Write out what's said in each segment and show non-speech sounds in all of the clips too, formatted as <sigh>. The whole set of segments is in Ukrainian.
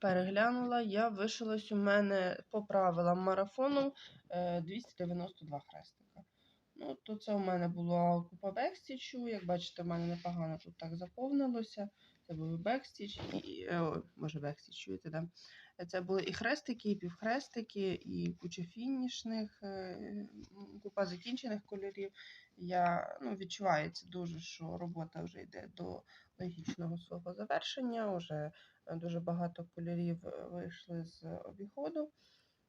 переглянула, я вишилась у мене по правилам марафону е, 292 хрестика. Ну, то це у мене було купа бекстічу. Як бачите, в мене непогано тут так заповнилося. Це був бекстіч, і, е, о, може бекстіч, чуєте, да? Це були і хрестики, і півхрестики, і куча фінішних, е, купа закінчених кольорів. Я ну, відчувається дуже, що робота вже йде до логічного свого завершення. Уже е, дуже багато кольорів е, вийшли з обіходу.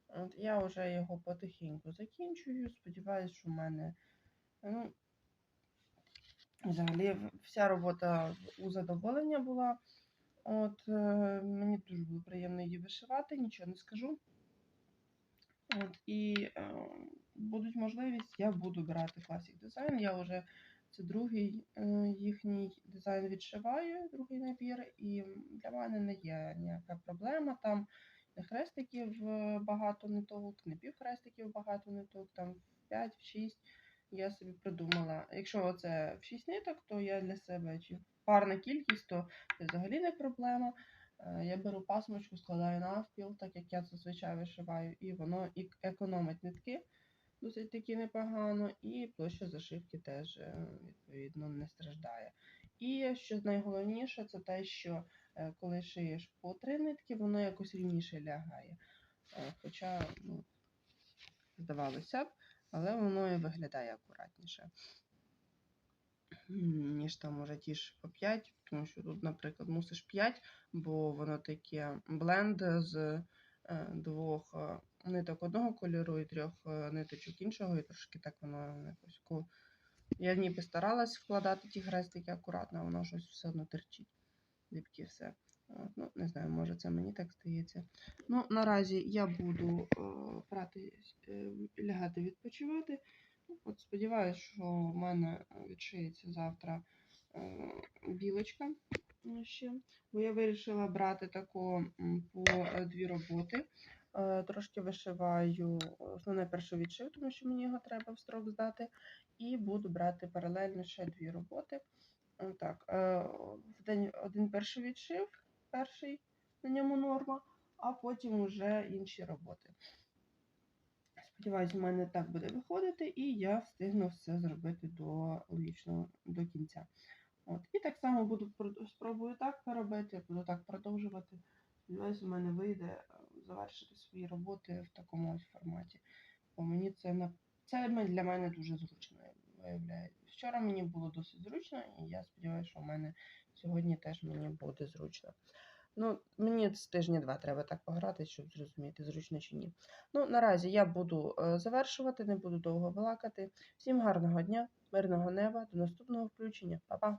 От я вже його потихеньку закінчую. Сподіваюсь, що в мене ну, взагалі вся робота у задоволення була. От е, мені дуже було приємно її вишивати, нічого не скажу. От, і е, будуть можливість, я буду брати Classic Design. Я вже це другий е, їхній дизайн відшиваю, другий набір, і для мене не є ніяка проблема. Там не хрестиків е, багато ниток, не півхрестиків багато ниток, там в 5, в 6. Я собі придумала. Якщо це в 6 ниток, то я для себе чи парна кількість, то це взагалі не проблема. Е, Я беру пасмочку, складаю навпіл, так як я зазвичай вишиваю, і воно економить нитки досить таки непогано, і площа зашивки теж е, відповідно не страждає. І що найголовніше, це те, що е, коли шиєш по три нитки, воно якось рівніше лягає. Хоча, ну, здавалося б, але воно і виглядає акуратніше. Ніж там може ті ж по 5, тому що тут, наприклад, мусиш 5, бо воно таке бленд з е, двох е, ниток одного кольору і трьох е, ниточок іншого, і трошки так воно якось. Я ніби старалась вкладати ті хрестики акуратно, воно щось все одно терчить. Звідки все. Ну, не знаю, може це мені так здається. Ну, наразі я буду е, брати, е, лягати відпочивати. От сподіваюся, що в мене відшиється завтра е, білочка ще. Бо я вирішила брати таку по дві роботи. Трошки вишиваю основне перше відшив, тому що мені його треба в строк здати. І буду брати паралельно ще дві роботи. Так, в день один перший відшив, перший на ньому норма, а потім вже інші роботи. Сподіваюсь, у мене так буде виходити, і я встигну все зробити до логічного до кінця. От. І так само буду спробую так робити, буду так продовжувати. Сподіваюсь, у мене вийде е, завершити свої роботи в такому ось форматі. Бо мені це це для мене дуже зручно виявляється. Вчора мені було досить зручно, і я сподіваюся, що в мене сьогодні теж мені буде зручно. Ну, мені з тижня два треба так пограти, щоб зрозуміти, зручно чи ні. Ну, наразі я буду е, завершувати, не буду довго балакати. Всім гарного дня, мирного неба, до наступного включення. Па-па!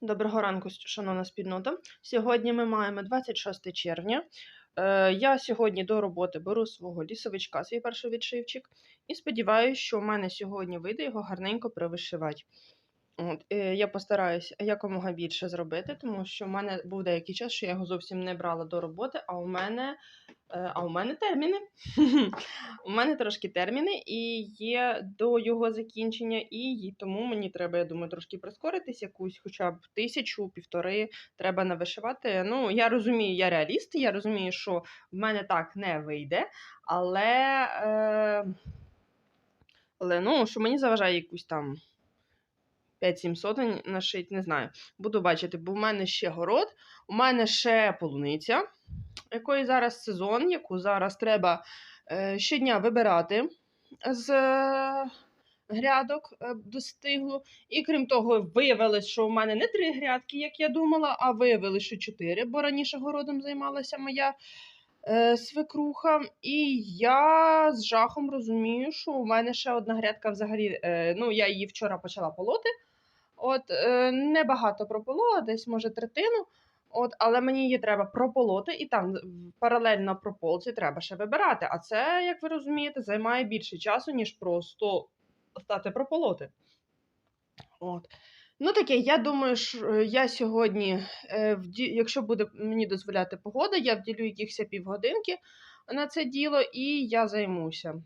Доброго ранку, шановна спільнота. Сьогодні ми маємо 26 червня. Е, Я сьогодні до роботи беру свого лісовичка, свій перший відшивчик, і сподіваюся, що в мене сьогодні вийде його гарненько привишивати. От, е, я постараюсь якомога більше зробити, тому що в мене був деякий час, що я його зовсім не брала до роботи, а у мене, е, а у мене терміни. <laughs> у мене трошки терміни і є до його закінчення, і тому мені треба, я думаю, трошки прискоритись, якусь хоча б тисячу, півтори треба навишивати. Ну, я розумію, я реаліст, я розумію, що в мене так не вийде, але, е, але ну, що мені заважає якусь там. 5-7 сотень нашить, не знаю. Буду бачити, бо в мене ще город, у мене ще полуниця, якої зараз сезон, яку зараз треба е, щодня вибирати з е, грядок е, достиглу. І крім того, виявилось, що у мене не три грядки, як я думала, а виявилось, що чотири, бо раніше городом займалася моя свекруха. І я з жахом розумію, що у мене ще одна грядка взагалі, ну, я її вчора почала полоти. От е, небагато прополола, десь може третину. От, але мені її треба прополоти, і там паралельно прополці треба ще вибирати. А це, як ви розумієте, займає більше часу, ніж просто стати прополоти. От. Ну таке, я думаю, що е, я сьогодні, е, якщо буде мені дозволяти погода, я вділю якихось півгодинки на це діло і я займуся.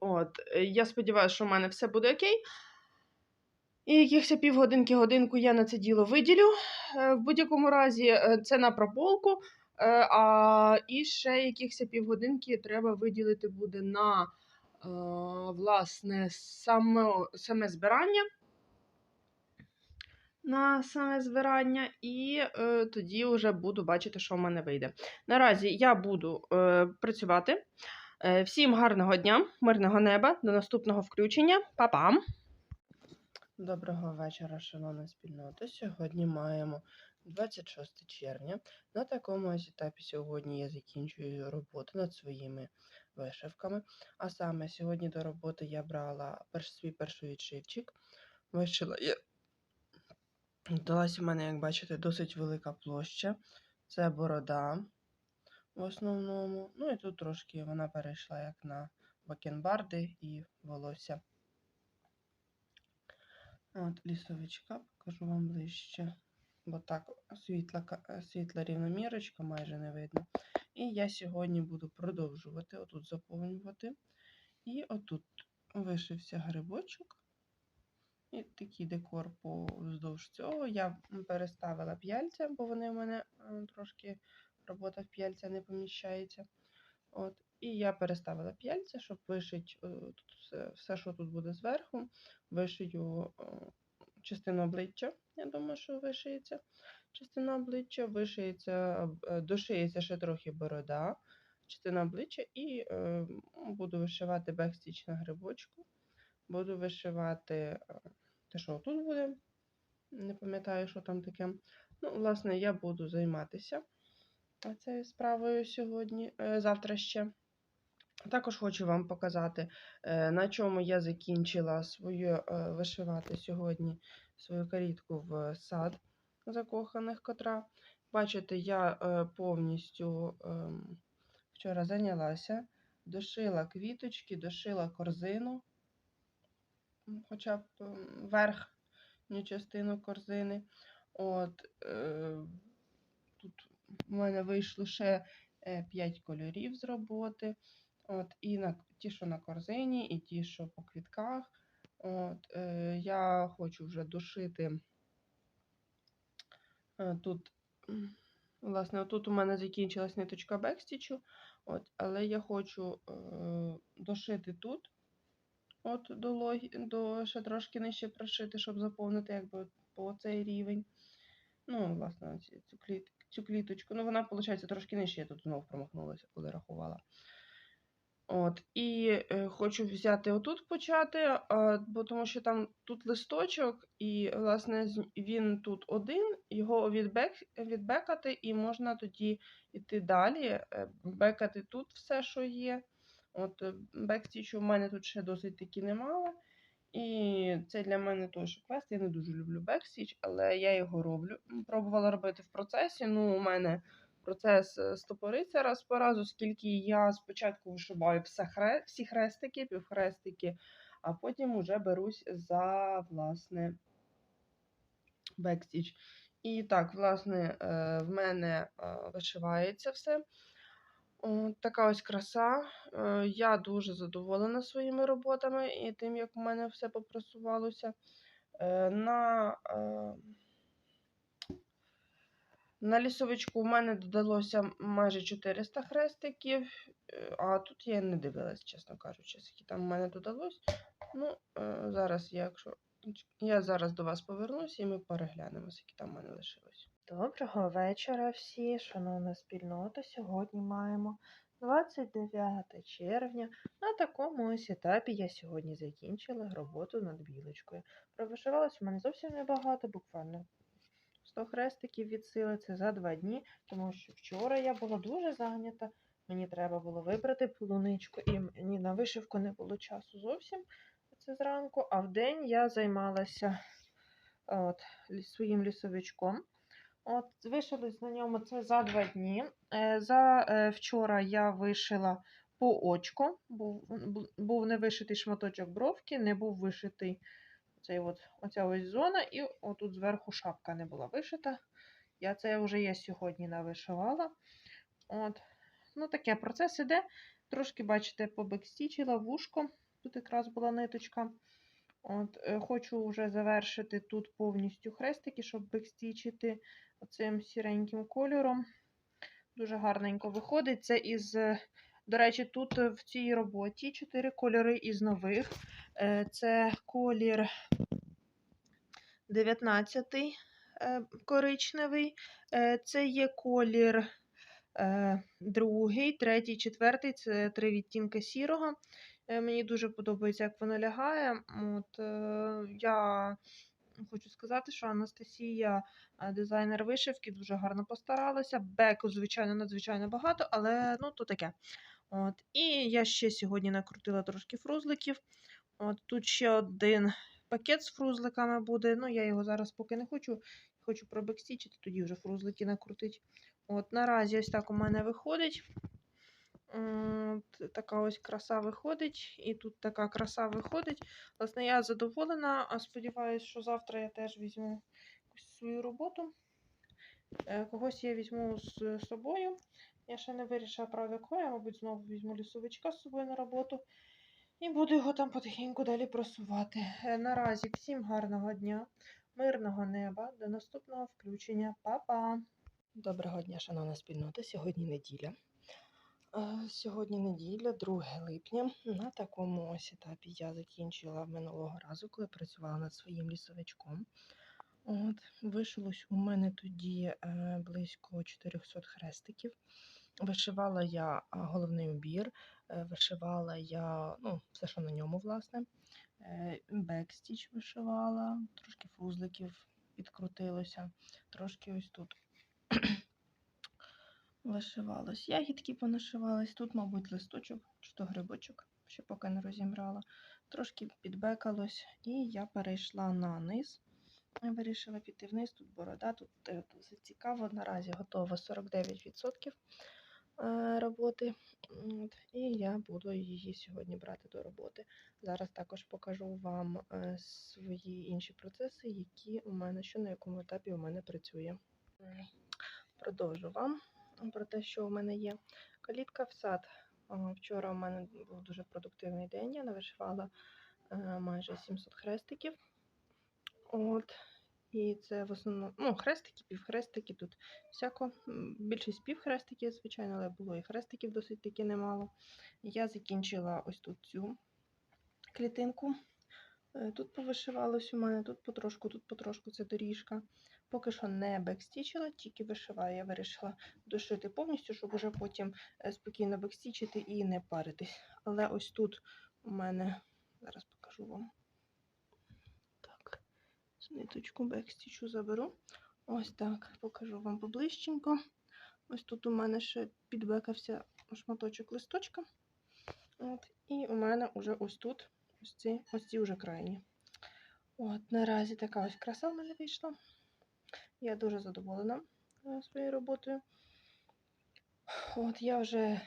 От, я сподіваюся, що в мене все буде окей. І якихось півгодинки, годинку я на це діло виділю. Е, В будь-якому разі е, це на прополку. Е, А і ще якихось півгодинки треба виділити буде на власне саме, саме збирання. На саме збирання, і е, тоді вже буду бачити, що в мене вийде. Наразі я буду е, працювати. Е, всім гарного дня, мирного неба, до наступного включення. Па-пам! Доброго вечора, шановна спільнота. Сьогодні маємо 26 червня. На такому ось етапі сьогодні я закінчую роботу над своїми вишивками. А саме сьогодні до роботи я брала перш, свій перший відшивчик. Вишила я. Вдалась у мене, як бачите, досить велика площа. Це борода в основному. Ну і тут трошки вона перейшла як на бакенбарди і волосся. От лісовичка, покажу вам ближче. Бо так світла, е, світла рівномірочка майже не видно. І я сьогодні буду продовжувати отут заповнювати. І отут вишився грибочок. І такий декор поздовж цього. Я переставила п'яльця, бо вони в мене е, трошки робота в п'яльця не поміщається. От. І я переставила п'яльця, щоб вишити е, тут все, що тут буде зверху, вишию е, частину обличчя. Я думаю, що вишиється частина обличчя, вишиється, е, дошиється ще трохи борода, частина обличчя, і е, буду вишивати бекстіч на грибочку. Буду вишивати те, що тут буде. Не пам'ятаю, що там таке. Ну, власне, я буду займатися цією справою сьогодні, е, завтра ще. Також хочу вам показати, е, на чому я закінчила свою е, вишивати сьогодні свою карітку в сад закоханих котра. Бачите, я е, повністю ем, вчора зайнялася, дошила квіточки, дошила корзину, хоча б ем, верхню частину корзини. От, тут у мене вийшло ще 5 кольорів з роботи. От, і на ті, що на корзині, і ті, що по квітках. От, е, я хочу вже дошити е, тут. Власне, тут у мене закінчилась ниточка бекстічу, от, але я хочу е, дошити тут, от до, логі, до ще трошки нижче прошити, щоб заповнити якби по цей рівень. Ну, власне, цю, цю кліточку. Ну, вона, виходить, трошки нижче, я тут знову промахнулася, коли рахувала. От, і е, хочу взяти отут почати, а, бо тому що там тут листочок, і, власне, він тут один, його відбек, відбекати, і можна тоді йти далі, е, бекати тут все, що є. От, е, бекстічу в мене тут ще досить таки немало. І це для мене теж квест. Я не дуже люблю бекстіч, але я його роблю. Пробувала робити в процесі. Ну, у мене процес е, стопориться раз по раз, оскільки я спочатку вишиваю все хре... всі хрестики, півхрестики, а потім уже берусь за власне бекстіч. І так, власне, е, в мене е, вишивається все. Така ось краса. Я дуже задоволена своїми роботами і тим, як у мене все попрасувалося. На, на лісовичку у мене додалося майже 400 хрестиків, е, а тут я не дивилась, чесно кажучи, скільки там у мене додалось. Ну, е, зараз, я, якщо я зараз до вас повернуся і ми переглянемо, скільки там у мене лишилось. Доброго вечора всі, шановна спільнота. Сьогодні маємо 29 червня. На такому ось етапі я сьогодні закінчила роботу над білочкою. Провишивалось у мене зовсім небагато, буквально 100 хрестиків від сили. Це за два дні, тому що вчора я була дуже зайнята. Мені треба було вибрати полуничку, і мені на вишивку не було часу зовсім. Це зранку, а вдень я займалася от, своїм лісовичком. От, вишились на ньому це за два дні. Е, За е, вчора я вишила по очку. Був, був не вишитий шматочок бровки, не був вишитий цей от, оця ось зона, і отут зверху шапка не була вишита. Я це вже я сьогодні навишивала. От. Ну, таке процес іде. Трошки, бачите, побекстічила вушко. Тут якраз була ниточка. От, е, хочу вже завершити тут повністю хрестики, щоб бекстічити оцим сіреньким кольором. Дуже гарненько виходить. Це із, е, до речі, тут е, в цій роботі чотири кольори із нових. Е, Це колір 19 е, коричневий. Це є колір другий, третій, четвертий. Це три відтінки сірого. Мені дуже подобається, як воно лягає. От, я хочу сказати, що Анастасія, дизайнер вишивки, дуже гарно постаралася. Беку, звичайно, надзвичайно багато, але ну, то таке. От. І я ще сьогодні накрутила трошки фрузликів. От, тут ще один пакет з фрузликами буде. Ну, я його зараз поки не хочу. Хочу пробекстічити, тоді вже фрузлики накрутить. От, наразі ось так у мене виходить. От, така ось краса виходить, і тут така краса виходить. Власне, я задоволена, а сподіваюся, що завтра я теж візьму свою роботу. Е, Когось я візьму з собою. Я ще не вирішила, правда, кого. Я, мабуть, знову візьму лісовичка з собою на роботу. І буду його там потихеньку далі просувати. Е, Наразі всім гарного дня, мирного неба, до наступного включення. Па-па! Доброго дня, шановна спільнота. Сьогодні неділя. Е, Сьогодні неділя, 2 липня. На такому ось етапі я закінчила минулого разу, коли працювала над своїм лісовичком. От, вишилось у мене тоді е, близько 400 хрестиків. Вишивала я головний убір, е, вишивала я ну, все, що на ньому, власне. Е, Бекстіч вишивала, трошки фузликів підкрутилося, трошки ось тут вишивалось. Ягідки понашивались. Тут, мабуть, листочок чи то грибочок, ще поки не розібрала. Трошки підбекалось, і я перейшла на низ. Вирішила піти вниз, тут борода, тут е, досить цікаво. Наразі готово 49% е, роботи. От, І я буду її сьогодні брати до роботи. Зараз також покажу вам е, свої інші процеси, які у мене, що на якому етапі у мене працює. Продовжу вам про те, що у мене є. Калітка в сад. Вчора у мене був дуже продуктивний день. Я навишивала е, майже 700 хрестиків. От. І це в основному ну, хрестики, півхрестики. Тут всяко. Більшість півхрестиків, звичайно, але було і хрестиків досить таки немало. Я закінчила ось тут цю клітинку. Е, Тут повишивалось у мене, тут потрошку, тут потрошку це доріжка. Поки що не бекстічила, тільки вишиваю. Я вирішила дошити повністю, щоб уже потім е, спокійно бекстічити і не паритись. Але ось тут у мене, зараз покажу вам. Ниточку бекстічу заберу. Ось так, покажу вам поближченько. Ось тут у мене ще підбекався шматочок листочка. От, і у мене вже ось тут, ось ці, ось ці вже крайні. От, наразі така ось краса в мене вийшла. Я дуже задоволена е, своєю роботою. От я вже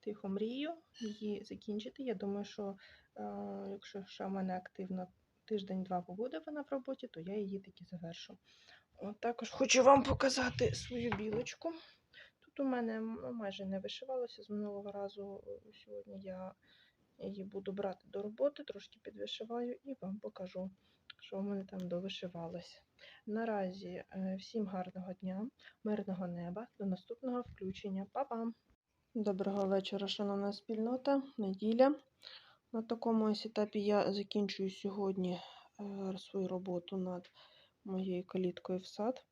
тихо мрію її закінчити. Я думаю, що е, якщо ще в мене активно тиждень-два побуде вона в роботі, то я її таки завершу. От також хочу вам показати свою білочку. Тут у мене майже не вишивалося з минулого разу. Сьогодні я її буду брати до роботи, трошки підвишиваю і вам покажу, що в мене там довишивалося. Наразі е, всім гарного дня, мирного неба, до наступного включення. Па-па! Доброго вечора, шановна спільнота, неділя. На такому ось етапі я закінчую сьогодні е, свою роботу над моєю каліткою в сад.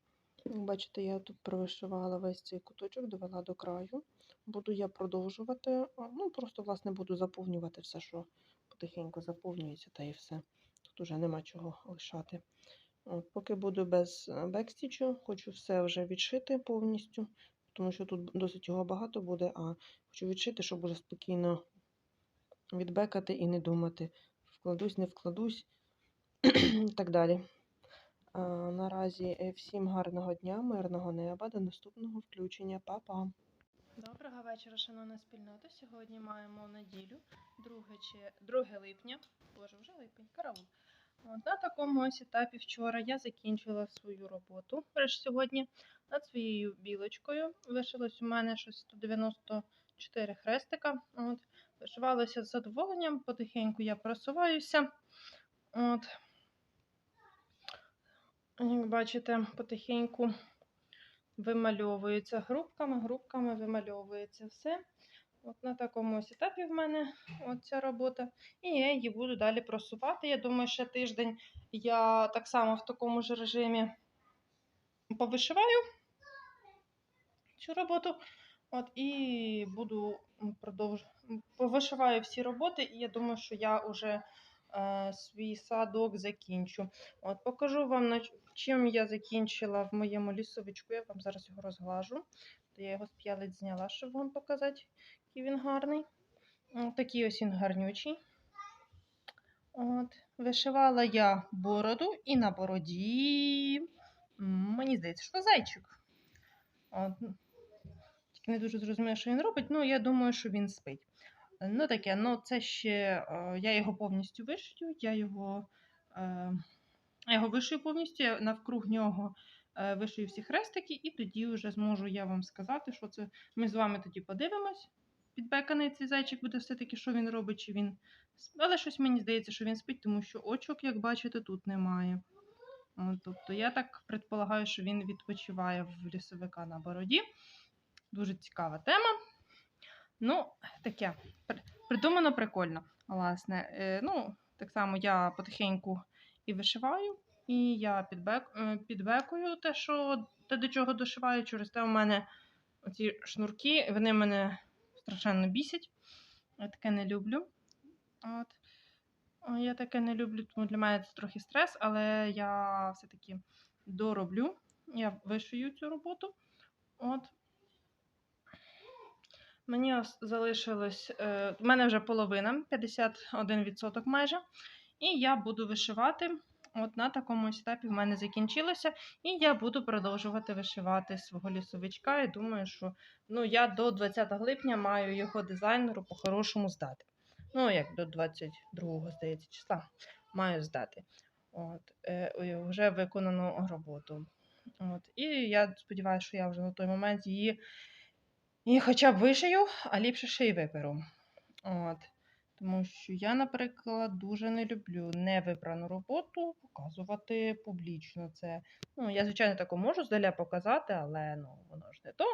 Бачите, я тут провишивала весь цей куточок, довела до краю. Буду я продовжувати. Ну, просто, власне, буду заповнювати все, що потихеньку заповнюється, та і все. Тут уже нема чого лишати. От, поки буду без е, бекстічу, хочу все вже відшити повністю, тому що тут досить його багато буде, а хочу відшити, щоб уже спокійно відбекати і не думати, вкладусь, не вкладусь <clears throat> і так далі. А, наразі е, всім гарного дня, мирного неба, до наступного включення. Па-па! Доброго вечора, шановна спільнота. Сьогодні маємо неділю, 2, чи... 2 липня. Боже, вже липень, караул. От, на такому ось етапі вчора я закінчила свою роботу. Перш сьогодні над своєю білочкою. Вишилось у мене щось 194 хрестика. От, вишивалося з задоволенням, потихеньку я просуваюся. От. Як бачите, потихеньку вимальовується грубками, грубками вимальовується все. От на такому ось етапі в мене ця робота. І я її буду далі просувати. Я думаю, ще тиждень я так само в такому ж режимі повишиваю цю роботу. От, і буду продовжувати. Повишиваю всі роботи, і я думаю, що я вже е, свій садок закінчу. От, покажу вам, чим я закінчила в моєму лісовичку. Я вам зараз його розглажу. То я його з п'ялиць зняла, щоб вам показати, який він гарний. Такий ось він гарнючий. От, вишивала я бороду, і на бороді, мені здається, що зайчик. От, не дуже зрозуміла, що він робить. Ну, я думаю, що він спить. Ну, таке, ну це ще е, я його повністю вишию, я його, е, я його вишию повністю, я навкруг нього е, вишию всі хрестики, і тоді вже зможу я вам сказати, що це. Ми з вами тоді подивимось. Підбеканий цей зайчик буде все-таки, що він робить, чи він. Але щось мені здається, що він спить, тому що очок, як бачите, тут немає. Тобто я так предполагаю, що він відпочиває в лісовика на бороді. Дуже цікава тема. Ну, таке. Придумано прикольно, власне. Е, ну, так само я потихеньку і вишиваю, і я е, підбекую те, що те, до чого дошиваю. Через те у мене ці шнурки, вони мене страшенно бісять. Я таке не люблю. От. Я таке не люблю, тому для мене це трохи стрес, але я все-таки дороблю. Я вишию цю роботу. От. Мені залишилось. Е, в мене вже половина, 51% майже. І я буду вишивати. От на такому етапі в мене закінчилося. І я буду продовжувати вишивати свого лісовичка. І думаю, що ну, я до 20 липня маю його дизайнеру по-хорошому здати. Ну, як до 22, здається, числа маю здати. От, е, вже виконану роботу. От, і я сподіваюся, що я вже на той момент її і хоча б вишию, а ліпше ще й виперу. От. Тому що я, наприклад, дуже не люблю невипрану роботу показувати публічно. Це, ну, я, звичайно, таку можу здаля показати, але ну, воно ж не то.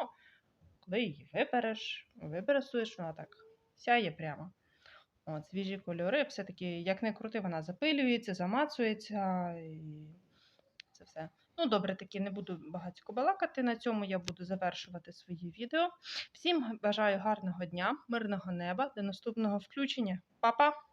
Коли її випереш, випресуєш, вона так сяє прямо. От, свіжі кольори, все-таки, як не крути, вона запилюється, замацується і це все. Ну, добре, таки не буду багатько балакати. На цьому я буду завершувати свої відео. Всім бажаю гарного дня, мирного неба, до наступного включення. Па-па!